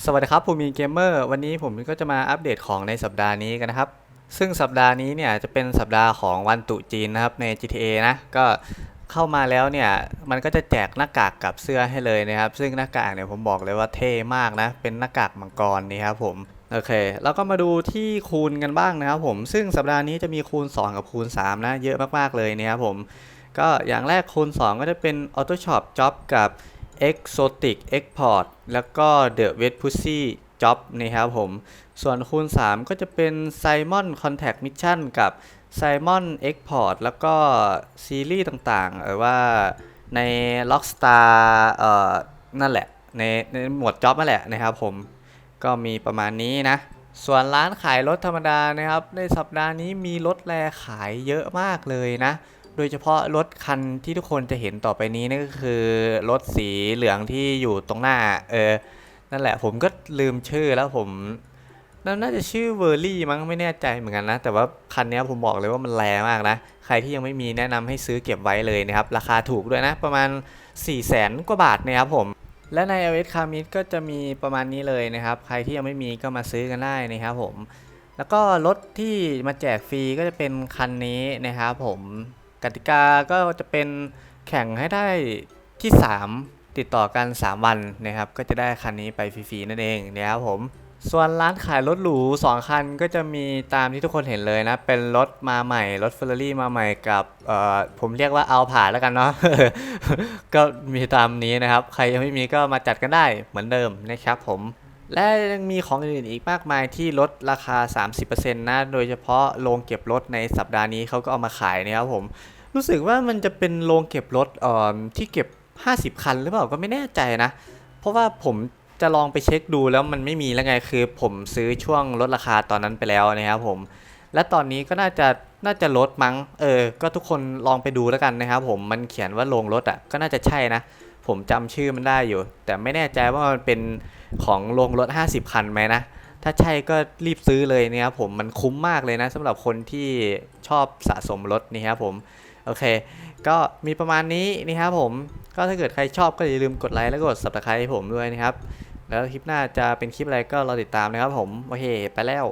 สวัสดีครับภูมิเกมเมอร์วันนี้ผมก็จะมาอัปเดตของในสัปดาห์นี้กันนะครับ ซึ่งสัปดาห์นี้เนี่ยจะเป็นสัปดาห์ของวันตุจีนนะครับใน GTA นะก็เข้ามาแล้วเนี่ยมันก็จะแจกหน้ากากกับเสื้อให้เลยนะครับ ซึ่งหน้ากากเนี่ยผมบอกเลยว่าเท่มากนะ เป็นหน้ากากมังกรนี่ครับผมโอเค แล้วก็มาดูที่คูณกันบ้างนะครับผมซึ่งสัปดาห์นี้จะมีคูณ 2 กับคูณ 3 นะ เยอะมากๆเลยนะครับผมก็อย่างแรกคูณ 2 ก็จะเป็น Auto Shop Job กับ Exotic Export แล้วก็ The Wet Pussy Job นะครับผม ส่วนคูณ 3 ก็จะเป็น Simon Contact Mission กับ Simon Export แล้วก็ซีรีส์ต่างๆเออว่าใน Rockstar เอ่อนั่นแหละ ในในหมวดจ็อบนั่นแหละนะครับผม ก็มีประมาณนี้นะ ส่วนร้านขายรถธรรมดานะครับ ในสัปดาห์นี้มีรถแลขายเยอะมากเลยนะ โดยเฉพาะรถคันที่ทุกคนจะเห็นต่อไปนี้นั่นก็คือรถสีเหลืองที่อยู่ตรงหน้า เออ นั่นแหละผมก็ลืมชื่อแล้วผม น่าจะชื่อเวอร์รี่มั้งไม่แน่ใจเหมือนกันนะ แต่ว่าคันนี้ผมบอกเลยว่ามันแรงมากนะ ใครที่ยังไม่มีแนะนำให้ซื้อเก็บไว้เลยนะครับ ราคาถูกด้วยนะ ประมาณ4 0 0แสนกว่าบาทนะครับผม และใน iOS คามิดก็จะมีประมาณนี้เลยนะครับ ใครที่ยังไม่มีก็มาซื้อกันได้นะครับผม แล้วก็รถที่มาแจกฟรีก็จะเป็นคันนี้นะครับผม กติกาก็จะเป็นแข่งให้ได้ที่ 3 ติดต่อกัน 3 วันนะครับ ก็จะได้คันนี้ไปฟรีๆนั่นเองนะครับผม ส่วนร้านขายรถหรู 2 คันก็จะมีตามที่ทุกคนเห็นเลยนะ เป็นรถมาใหม่ รถเฟอร์รารี่มาใหม่กับผมเรียกว่าเอาผ่านแล้วกันเนาะ ก็มีตามนี้นะครับ ใครยังไม่มีก็มาจัดกันได้เหมือนเดิมนะครับผม และยังมีของอื่นอีกมากมายที่ลดราคา 30%นะ โดยเฉพาะโรงเก็บรถในสัปดาห์นี้เขาก็เอามาขายนะครับผม รู้สึกว่ามันจะเป็นโรงเก็บรถเอ่อที่เก็บ 50 คันหรือเปล่าก็ไม่แน่ใจนะ เพราะว่าผมจะลองไปเช็คดูแล้วมันไม่มีแล้วไงคือ ผมซื้อช่วงลดราคาตอนนั้นไปแล้วนะครับผม และตอนนี้ก็น่าจะน่าจะลดมั้ง เออ ก็ทุกคนลองไปดูแล้วกันนะครับผม มันเขียนว่าโรงรถอะก็น่าจะใช่นะ ผมจำชื่อมันได้อยู่ แต่ไม่แน่ใจว่ามันเป็นของโรงรถ 50 คันไหมนะ ถ้าใช่ก็รีบซื้อเลยนะครับผมมันคุ้มมากเลยนะสำหรับคนที่ชอบสะสมรถนี่ครับผมโอเค ก็มีประมาณนี้นะครับผมก็ถ้าเกิดใครชอบก็อย่าลืมกดไลค์แล้วก็กด subscribe ให้ผมด้วยนะครับ แล้วคลิปหน้าจะเป็นคลิปอะไรก็รอติดตามนะครับผม โอเค ไปแล้ว